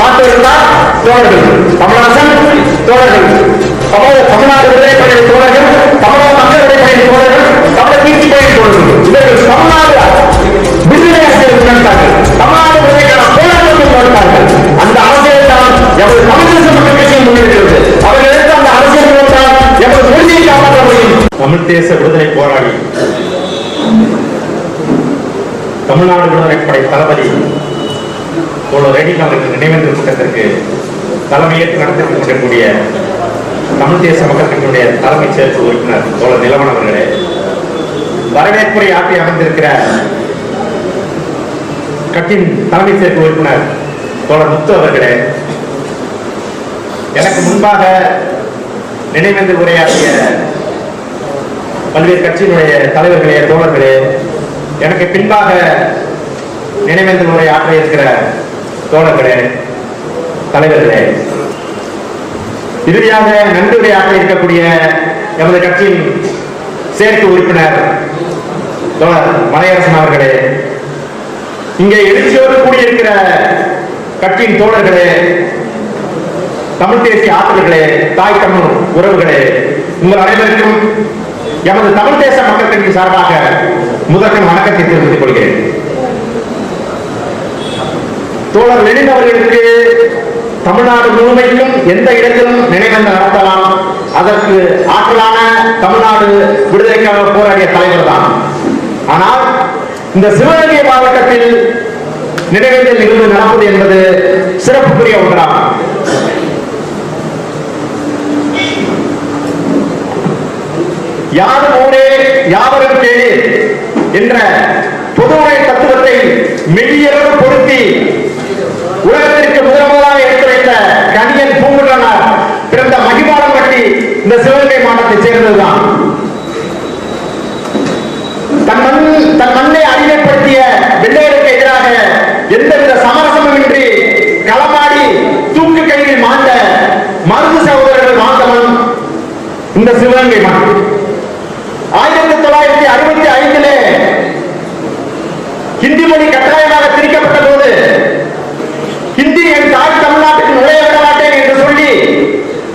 பார்த்திருந்தால் தோழர்கள். தமிழரசன் தோழர்கள். தமிழ் தமிழ்நாடு விடுதலை தோழர்கள் தமிழக மக்கள் விடுதலை தோழர்கள் தமிழக தோழர்கள். இவர்கள் தமிழ்நாடு விடுதலை அரசியல் தமிழ்நாடு விடுதலைக்கான அந்த அரசியல் தான் எமது தமிழக மக்கள் கட்சியை முன்னெடுக்கிறது அவர்கள் எடுத்த அந்த அரசியல் மூலம் தான் எமது காப்பாற்ற முடியும். தமிழ் தேச விடுதலை போராளி. தமிழ்நாடு விடுதலை படை தளபதி இவ்வளோ ரேணிகா அவர்கள் நினைவேந்தல் கூட்டத்திற்கு தலைமையேற்று நடத்தி கொண்டிருக்கக்கூடிய தமிழ் தேச மக்கள் கட்சியினுடைய தலைமை செயற்குழு உறுப்பினர் தோழர் நிலவன் அவர்களே வரவேற்புரை ஆற்றி அமைந்திருக்கிற கட்சியின் தலைமை சேர்ப்பு உறுப்பினர் தோழர் முத்து அவர்களே எனக்கு முன்பாக நினைவேந்து உரையாற்றிய பல்வேறு கட்சியினுடைய தலைவர்களே தோழர்களே எனக்கு பின்பாக நினைவேந்தல் உரை ஆற்ற இருக்கிற தோழர்களே தலைவர்களே. இறுதியாக நன்றி இருக்கக்கூடிய எமது கட்சியின் சேர்க்கை உறுப்பினர் தோழர் மலையரசன் அவர்களே இங்கே எழுச்சியோடு கூடியிருக்கிற கட்சியின் தோழர்களே தமிழ் தேசிய ஆற்றல்களே தாய் தமிழ் உறவுகளே உங்கள் அனைவருக்கும் எமது தமிழ் தேச மக்கள் கட்சி சார்பாக முதற்கன் வணக்கத்தை தெரிவித்துக் கொள்கிறேன். தோழர் லெனின் அவர்களுக்கு தமிழ்நாடு முழுமைக்கும் எந்த இடத்திலும் நினைவந்த நடத்தலாம். அதற்கு ஆற்றலான தமிழ்நாடு விடுதலைக்காக போராடிய தலைவர் தான். ஆனால் இந்த சிவகங்கை மாவட்டத்தில் நினைவேந்தல் நிகழ்வு நடப்பது என்பது சிறப்புக்குரிய ஒன்றாகும். யாரும் ஊரே யாவரும் கேளு என்ற பொதுவுரை தத்துவத்தை மெய்யளவு பொருத்தி உலகத்திற்கு முதல் எடுத்து வைத்த கணியன் பூங்குன்றனார் பிறந்த மகிபாலம்பட்டி இந்த சிவகங்கை மாவட்டத்தை சேர்ந்ததுதான். தன் மண் தன் மண்ணை அடிமைப்படுத்திய வெள்ளையருக்கு எதிராக எந்தவித சமரசமுமின்றி களமாடி தூக்கு கையில் மாண்ட மருது சகோதரர்கள் மாந்தவன் இந்த சிவகங்கை மாவட்டம்.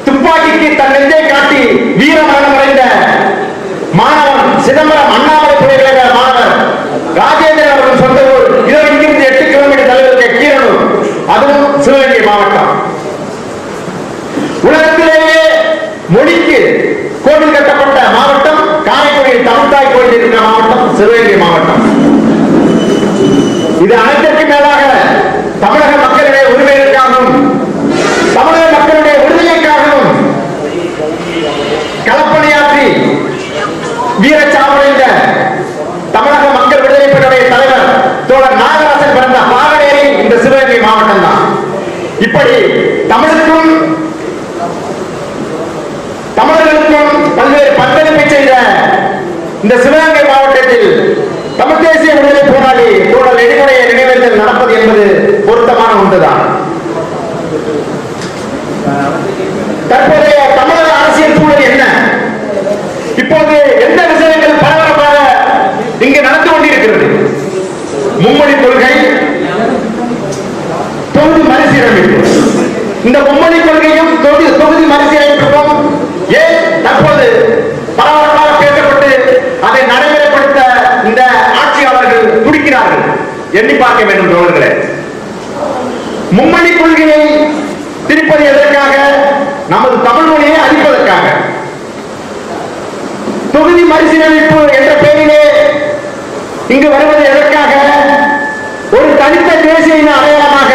துப்பாக்கிக்கு தன் நெஞ்சை காட்டி வீர மரணம் அடைந்த மாணவன் சிதம்பரம் அண்ணாமலை பல்கலைக்கழக மாணவர் ராஜேந்திரன் அவர்கள் சொந்த ஊர் இதோ இங்கிருந்து எட்டு கிலோமீட்டர் தொலைவில் இருக்க கீரனூர் அதுவும் சிவகங்கை மாவட்டம் உலகத்திலேயே மொழிக்கு கோவில் கட்டப்பட்ட மாவட்டம் காரைக்குடியில் தமிழ்தாய் கோயில் இருக்கிற மாவட்டம் சிவகங்கை மாவட்டம் இது அனைத்திற்கும் மேலாக தமிழக மக்களுடைய உரிமைகளுக்காகவும் தமிழக மக்களுடைய விடுதலைக்காகவும் களப்பணியாற்றி வீரச்சாவடைந்த தமிழக மக்கள் விடுதலை பெறவுடைய தலைவர் தோழர் நாகராசன் பிறந்த பாகடேரி இந்த சிவகங்கை மாவட்டம் தான் இப்படி தமிழுக்கும் தமிழர்களுக்கும் பல்வேறு பங்களிப்பை செய்த இந்த சிவகங்கை மாவட்டத்தில் தமிழ் தேசிய விடுதலை போராளி தோழர் நெடுமுறைய நினைவேந்தல் நடப்பது என்பது பொருத்தமான ஒன்றுதான். தற்போதைய தமிழக அரசியல் சூழல் என்ன? இப்போது எந்த விஷயங்கள் பரபரப்பாக இங்கு நடந்து கொண்டிருக்கிறது? மும்மொழி கொள்கை தொகுதி மறுசீரமைப்பு. இந்த மும்மொழி கொள்கையும் தொகுதி தொகுதி மறுசீரமைப்பும் ஏன் தற்போது பரபரப்பாக பேசப்பட்டு அதை நடைமுறைப்படுத்த இந்த இருக்கிறார்கள். எண்ணி பார்க்க வேண்டும் தோழர்களே. மும்மணி கொள்கையை திரிப்பது எதற்காக? நமது தமிழ் மொழியை அழிப்பதற்காக. தொகுதி மறுசீரமைப்பு என்ற பெயரிலே இங்கு வருவது எதற்காக? ஒரு தனித்த தேசியின் அடையாளமாக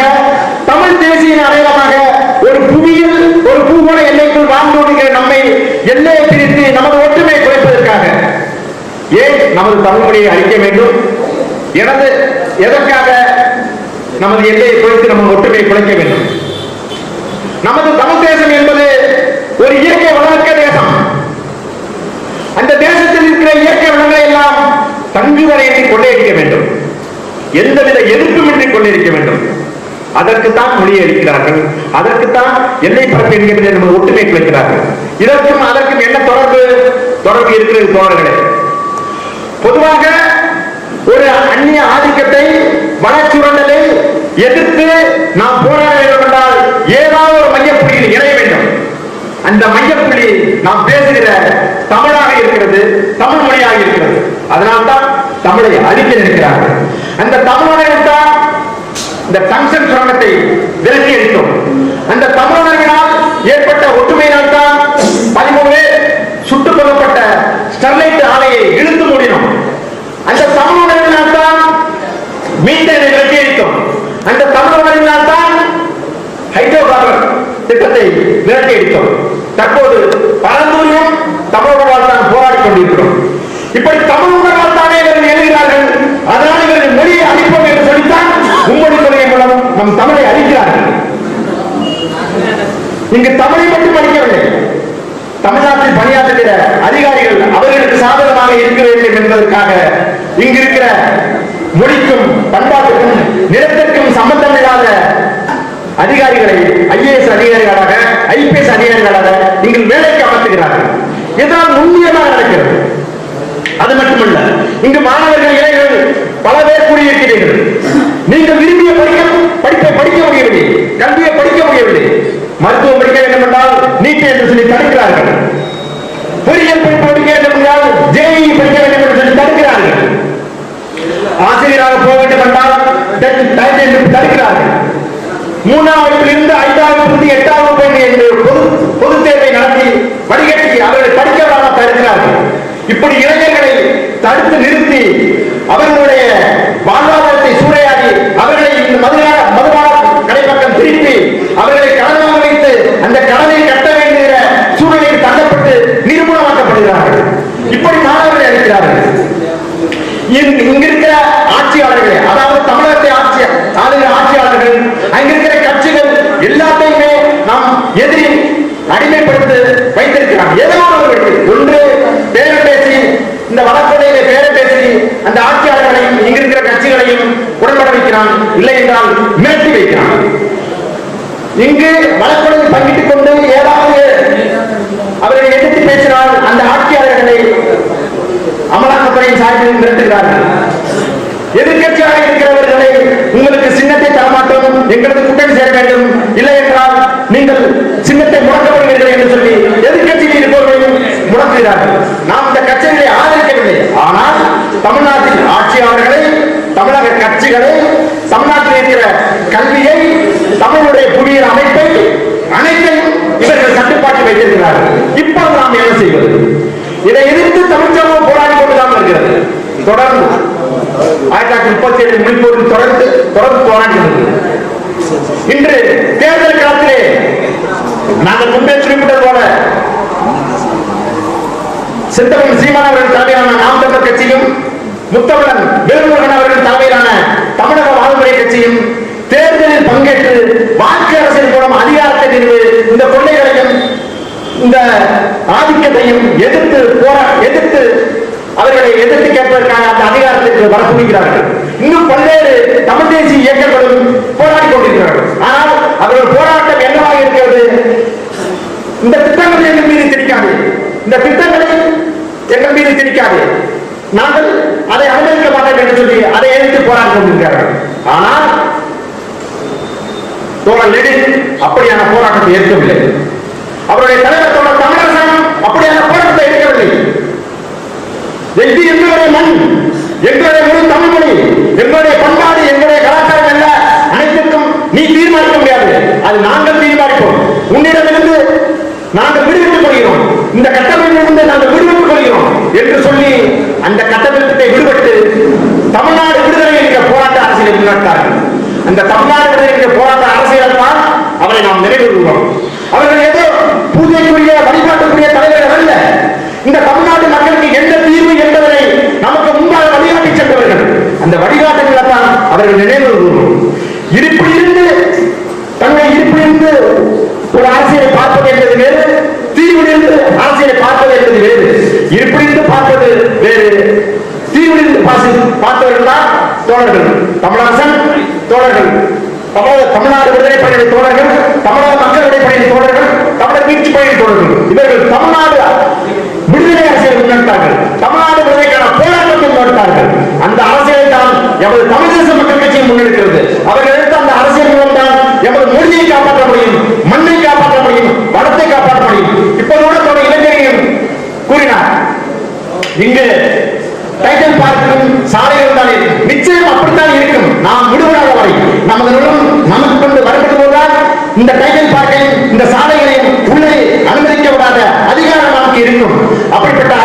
தமிழ் தேசியின் அடையாளமாக ஒரு புவியில் ஒரு பூகோள எல்லைக்குள் வாழ்ந்து நம்மை எல்லையை பிரித்து நமது ஒற்றுமையை குறைப்பதற்காக. ஏன் நமது தமிழ் மொழியை அழிக்க வேண்டும்? எனது எதற்காக நமது எல்லையை குறைத்து நம்ம ஒற்றுமையை குறைக்க வேண்டும்? நமது தமிழ் தேசம் என்பது ஒரு இயற்கை வளர்க்க தேசம். அந்த தேசத்தில் இருக்கிற இயற்கை வளங்களை எல்லாம் தங்கு வரையின்றி கொள்ளையடிக்க வேண்டும். எந்தவித எதிர்ப்புமின்றி கொள்ளையடிக்க வேண்டும். அதற்குத்தான் மொழியை அளிக்கிறார்கள் அதற்குத்தான் எல்லை பரப்பு என்கின்ற நமது ஒற்றுமை குறைக்கிறார்கள் இதற்கும் அதற்கும் என்ன தொடர்பு? தொடர்பு இருக்கிறது தோழர்களே. பொதுவாக ஒரு அந்நிய ஆதிக்கத்தை வளச்சுரண்டலை எதிர்த்து நாம் போராட வேண்டும் என்றால் ஏதாவது ஒரு மையப்புள்ளியில் இணைய வேண்டும். அந்த மையப்புள்ளி நாம் பேசுகிற தமிழாக இருக்கிறது தமிழ் மொழியாக இருக்கிறது. அதனால்தான் தமிழை அழிக்க நினைக்கிறார்கள். அந்த தமிழ் தான் இந்த டங்ஷன் சுரங்கத்தை விலக்கி தமிழை மட்டும் படிக்கவில்லை தமிழ்நாட்டில் பணியாற்றுகிற அதிகாரிகள் அவர்களுக்கு சாதகமாக இருக்க வேண்டும் என்பதற்காக இங்கு இருக்கிற மொழிக்கும் பண்பாட்டுக்கும் நிலத்திற்கும் சம்பந்தமில்லாத அதிகாரிகளை ஐஏஎஸ் அதிகாரிகளாக ஐபிஎஸ் அதிகாரிகளாக நீங்கள் வேலைக்கு அமர்த்துகிறார்கள். இதனால் நுண்ணியமாக நடக்கிறது? அது மட்டுமல்ல இங்கு மாணவர்கள் இளைஞர்கள் பல பேர் கூடியிருக்கிறீர்கள். நீங்கள் விரும்பிய படிக்க படிப்பை படிக்க முடியவில்லை கல்வியை படிக்க முடியவில்லை. மருத்துவம் படிக்க வேண்டும் என்றால் நீட் என்று சொல்லி தடுக்கிறார்கள். பொறியியல் படிப்பு படிக்க வேண்டும் என்றால் ஜேஇ படிக்க வேண்டும் என்று சொல்லி தடுக்கிறார்கள். ஆசிரியராக போக வேண்டும் என்றால் தடுக்கிறார்கள். மூணாம் வகுப்பிலிருந்து ஐந்தாம் வகுப்பு எட்டாம் வகுப்பு என்று பொது பொது தேர்வை நடத்தி வடிகட்டி அவர்களை படிக்க விடாமல் தடுக்கிறார்கள். இப்படி இளைஞர்களை தடுத்து நிறுத்தி அவர்களுடைய வாழ்வாதாரத்தை சூறையாடி அவர்களை இந்த மதுரா மதுபான கடைப்பக்கம் திருப்பி அவர்களை கடனாக வைத்து அந்த கடனை கட்ட வேண்டுகிற சூழ்நிலையில் தள்ளப்பட்டு நிரூபணமாக்கப்படுகிறார்கள் இப்படி மாணவர்களை அளிக்கிறார்கள் இங்க இங்க இருக்கிற ஆட்சியாளர்களே அதாவது தமிழகத்தை ஆட்சி ஆளுகிற ஆட்சியாளர்கள் அங்க இருக்கிற கட்சிகள் எல்லாத்தையுமே நாம் எதிரி அடிமைப்படுத்தி வைத்திருக்கிறாங்க ஏதோ ஒரு வழி. ஒன்று பேரம் பேசி இந்த வழக்குடையில பேரம் பேசி அந்த ஆட்சியாளர்களையும் இங்க இருக்கிற கட்சிகளையும் உடன்பட வைக்கிறான் இல்லை என்றால் மிரட்டி வைக்கிறான். இங்கு வழக்குடன் பங்கிட்டுக் கொண்டு ஏதாவது அவர்களை எதிர்த்து பேசினால் அந்த ஆட்சியாளர்களை அமலாக்கத்துறையின் சார்பில் மிரட்டுகிறார்கள். எதிர்கட்சியாக இருக்கிறவர்களை உங்களுக்கு சின்னத்தை தரமாட்டோம் எங்களது கூட்டணி சேர வேண்டும். இல்லை என்றால் நீங்கள் சின்னத்தை முடக்கப்படுவீர்கள் என்று சொல்லி எதிர்கட்சியில் இருப்பவர்களையும் முடக்குகிறார்கள். நாம் இந்த கட்சிகளை ஆதரிக்கவில்லை. ஆனால் தமிழ்நாடு ஆட்சியாளர்களை தமிழக கட்சிகளை தமிழ்நாட்டில் இருக்கிற கல்வியை தமிழுடைய புவியியல் அமைப்பை அனைத்தையும் இவர்கள் கட்டுப்பாட்டில் வைத்திருக்கிறார்கள் இப்போது நாம் என்ன செய்வது இதை எதிர்த்து தமிழ் சமூகம் போராடி கொண்டுதான் வருகிறது தொடர்ந்து ஆயிரத்தி தொள்ளாயிரத்தி முப்பத்தி ஏழு முடிப்போரில் தொடர்ந்து தொடர்ந்து போராடி வருகிறது இன்று தேர்தல் காலத்திலே நாங்கள் முன்பே குறிப்பிட்டது போல சித்தவன் சீமான் அவர்கள் தலைமையிலான நாம் தமிழர் கட்சியும் முத்தமிழன் வேல்முருகன் அவர்கள் தலைமையிலான தமிழக வாழ்முறை கட்சியும் தேர்தலில் பங்கேற்று வாக்கு அரசின் மூலம் அதிகாரத்தை நிறுவு இந்த கொள்ளைகளையும் இந்த ஆதிக்கத்தையும் எதிர்த்து போரா எதிர்த்து அவர்களை எதிர்த்து கேட்பதற்கான அந்த அதிகாரத்திற்கு வர இன்னும் பல்வேறு தமிழ் தேசிய இயக்கங்களும் போராடி கொண்டிருக்கிறார்கள் ஆனால் அவர்கள் போராட்டம் என்னவாக இருக்கிறது? இந்த திட்டங்களை எங்கள் மீது திணிக்காது. இந்த திட்டங்களை எங்கள் மீது திணிக்காது. நாங்கள் அதை அனுமதிக்க மாட்டோம் என்று சொல்லி அதை எதிர்த்து போராடி கொண்டிருக்கிறார்கள். ஆனால் தோழர் லெனின் அப்படியான போராட்டத்தை ஏற்கவில்லை. அவருடைய தலைவர் தோழர் தமிழரசன் அப்படியான போராட்டத்தை ஏற்கவில்லை. வெற்றி என்பவரை மண் எங்களுடைய மொழி தமிழ் மொழி எங்களுடைய பண்பாடு எங்களுடைய கலாச்சாரம் அல்ல அனைத்திற்கும் நீ தீர்மானிக்க முடியாது. அது நாங்கள் தீர்மானிப்போம். உன்னிடமிருந்து நாங்கள் விடுவித்துக் கொள்கிறோம். இந்த கட்டமைப்பிலிருந்து நாங்கள் விடுவித்துக் கொள்கிறோம் என்று சொல்லி அந்த கட்டமைப்பை விடுபட்டு தமிழ்நாடு விடுதலை என்கிற போராட்ட அரசியலை முன்னெடுத்தார்கள். அந்த தமிழ்நாடு விடுதலை என்கிற போராட்ட அரசியல் தான் அவரை நாம் நிறைவேறுகிறோம் பார்த்தவர்கள் தான் தோழர்கள். தமிழரசன் தோழர்கள். தமிழக தமிழ்நாடு விடுதலை பணியின் தோழர்கள் தமிழக மக்கள் விடுதலை பணியின் தோழர்கள் தமிழக மீட்சி பணியின் தோழர்கள். இவர்கள் தமிழ்நாடு விடுதலை அரசியல் முன்னெடுத்தார்கள் தமிழ்நாடு விடுதலைக்கான போராட்டத்தை முன்னெடுத்தார்கள். அந்த அரசியலை தான் எமது தமிழ் தேச மக்கள் கட்சியை முன்னெடுக்கிறது. அவர்கள் எடுத்த அந்த அரசியல் அப்படிப்பட்ட